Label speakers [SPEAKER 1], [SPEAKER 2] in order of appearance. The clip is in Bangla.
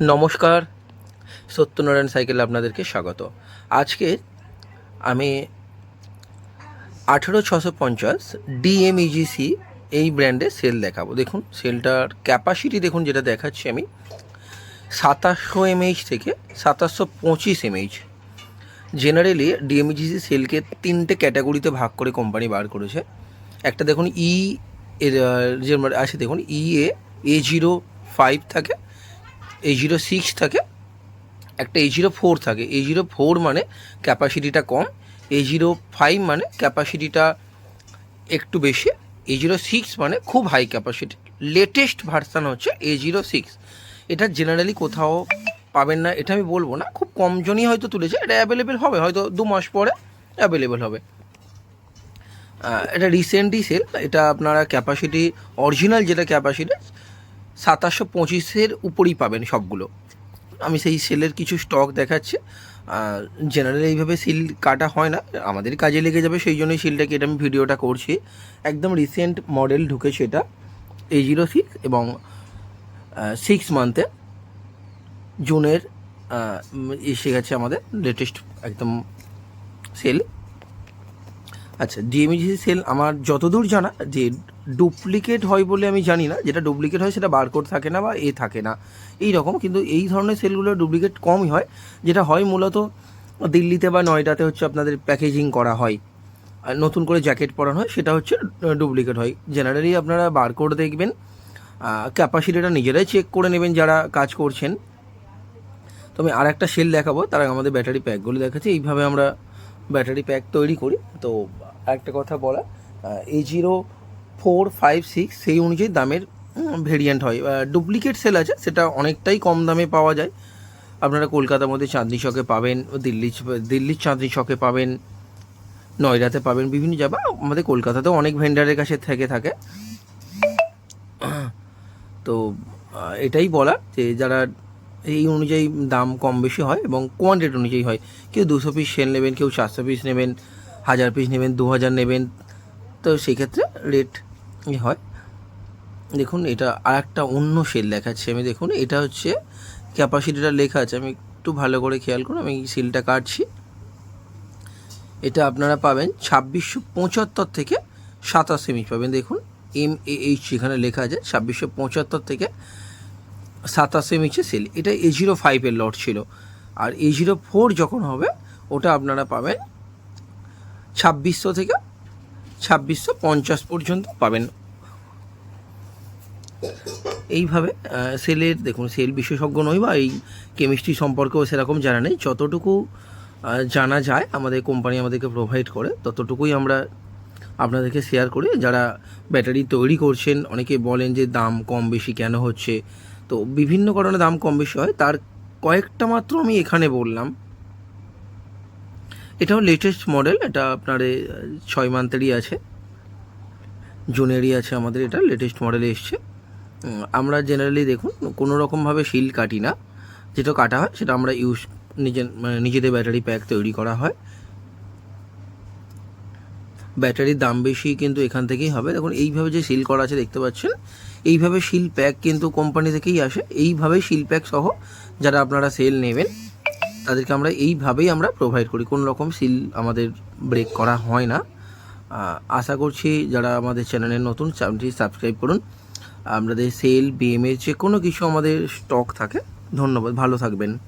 [SPEAKER 1] নমস্কার, সত্যনারায়ণ সাইকেল আপনাদেরকে স্বাগত। আজকে আমি আঠেরো ছশো পঞ্চাশ ডিএমইজিসি এই ব্র্যান্ডে সেল দেখাবো। দেখুন, সেলটার ক্যাপাসিটি দেখুন, যেটা দেখাচ্ছি আমি, সাতাশশো এমএইচ থেকে সাতাশশো পঁচিশ এমএইচ জেনারেলি ডিএমইজিসি সেলকে তিনটে ক্যাটাগরিতে ভাগ করে কোম্পানি বার করেছে। একটা দেখুন ই এর যে মানে আছে, দেখুন ই এ জিরো ফাইভ থাকে এ জিরো সিক্স থাকে, একটা এ জিরো ফোর থাকে। এ জিরো ফোর মানে ক্যাপাসিটিটা কম এ জিরো ফাইভ মানে ক্যাপাসিটিটা একটু বেশি এ জিরো সিক্স মানে খুব হাই ক্যাপাসিটি লেটেস্ট ভার্সান হচ্ছে এ জিরো সিক্স এটা জেনারেলি কোথাও পাবেন না, এটা আমি বলব না, খুব কম জনই হয়তো তুলেছে, এটা অ্যাভেলেবেল হবে, হয়তো দু মাস পরে অ্যাভেলেবেল হবে। এটা রিসেন্টলি সেল এটা আপনারা ক্যাপাসিটি অরিজিনাল যেটা ক্যাপাসিটি সাতাশশো পঁচিশের উপরেই পাবেন সবগুলো। আমি সেই সেলের কিছু স্টক দেখাচ্ছি। জেনারেলি এইভাবে সিল কাটা হয় না, আমাদের কাজে লেগে যাবে, সেই জন্যই সিলটা কেটে আমি ভিডিওটা করছি। একদম রিসেন্ট মডেল ঢুকেছে এটা এ জিরো সিক্স এবং সিক্স মান্থে জুনের এসে গেছে আমাদের লেটেস্ট একদম সেল আচ্ছা ডিএমইজিসি সেল আমার যতদূর জানা যে ডুপ্লিকেট হয় বলে আমি জানি না, যেটা ডুপ্লিকেট হয় সেটা বারকোড থাকে না বা এ থাকে না। এই রকম কিন্তু এই ধরনের সেলগুলো ডুপ্লিকেট কমই হয়, যেটা হয় মূলত দিল্লিতে বা নয়ডাতে হচ্ছে আপনাদের প্যাকেজিং করা হয়। আর নতুন করে জ্যাকেট পরানো হয়, সেটা হচ্ছে ডুপ্লিকেট হয়। জেনারেলি আপনারা বারকোড দেখবেন ক্যাপাসিটিটা নিজেরাই চেক করে নেবেন যারা কাজ করছেন। তো আমি আর একটা সেল দেখাবো, তার আমাদের ব্যাটারি প্যাকগুলো দেখাচ্ছি। এইভাবে আমরা ব্যাটারি প্যাক তৈরি করি। তো একটা কথা বলা A zero four five six সেই অনুযায়ী দামের ভেরিয়েন্ট হয়। ডুপ্লিকেট সেল আছে, সেটা অনেকটাই কম দামে পাওয়া যায়। আপনারা কলকাতার মধ্যে চাঁদনি চকে পাবেন, দিল্লি দিল্লির চাঁদনি চকে পাবেন, নয়ডাতে পাবেন, বিভিন্ন জায়গা। আমাদের কলকাতাতেও অনেক ভেন্ডারের কাছে থেকে থাকে। তো এটাই বলা যে যারা এই অনুযায়ী দাম কম বেশি হয় এবং কোয়ান্টিটি অনুযায়ী হয়। কেউ দুশো পিস সেল নেবেন, কেউ চারশো পিস নেবেন, হাজার পিস নেবেন, দু হাজার নেবেন। তো সেক্ষেত্রে রেট হয়। দেখুন, এটা আর একটা অন্য সেল দেখাচ্ছে আমি। দেখুন, এটা হচ্ছে ক্যাপাসিটিটা লেখা আছে। আমি একটু ভালো করে খেয়াল করুন, আমি সেলটা কাটছি। এটা আপনারা পাবেন ছাব্বিশশো পঁচাত্তর থেকে সাতাশ এমএইচ পাবেন। দেখুন এম এইচ এখানে লেখা আছে, ছাব্বিশশো পঁচাত্তর থেকে সাতাশ এমএইচে সেল এটা এ জিরো ফাইভের লট ছিল। আর এ জিরো ফোর যখন হবে, ওটা আপনারা পাবেন ছাব্বিশশো থেকে ছাব্বিশশো পঞ্চাশ পর্যন্ত পাবেন। এইভাবে সেলের দেখুন সেল বিশেষজ্ঞ নই বা এই কেমিস্ট্রি সম্পর্কেও সেরকম জানা নেই। যতটুকু জানা যায়, আমাদের কোম্পানি আমাদেরকে প্রোভাইড করে, ততটুকুই আমরা আপনাদেরকে শেয়ার করি। যারা ব্যাটারি তৈরি করছেন, অনেকে বলেন যে দাম কম বেশি কেন হচ্ছে? তো বিভিন্ন কারণে দাম কম বেশি হয়। তার কয়েকটা মাত্র আমি এখানে বললাম। এটাও লেটেস্ট মডেল এটা আপনার ছয় মান্থেরই আছে। জুনেরই আছে আমাদের, এটা লেটেস্ট মডেলে এসছে। আমরা জেনারেলি দেখুন, কোনো রকমভাবে শিল কাটি না। যেটা কাটা হয়, সেটা আমরা ইউজ নিজের মানে নিজেদের ব্যাটারি প্যাক তৈরি করা হয়। ব্যাটারির দাম বেশি কিন্তু এখান থেকেই হবে। দেখুন, এইভাবে যে সিল করা আছে, দেখতে পাচ্ছেন? এইভাবে শিল প্যাক কিন্তু কোম্পানি থেকেই আসে। এইভাবে শিল প্যাক সহ যারা আপনারা সেল নেবেন, তাদেরকে আমরা এইভাবেই আমরা প্রোভাইড করি। কোনো রকম সিল আমাদের ব্রেক করা হয় না। আশা করছি যারা আমাদের চ্যানেলে নতুন, চ্যানেলটি সাবস্ক্রাইব করুন। আমাদের সেল বিএমএ যে কোনো কিছু আমাদের স্টক থাকে। ধন্যবাদ। ভালো থাকবেন।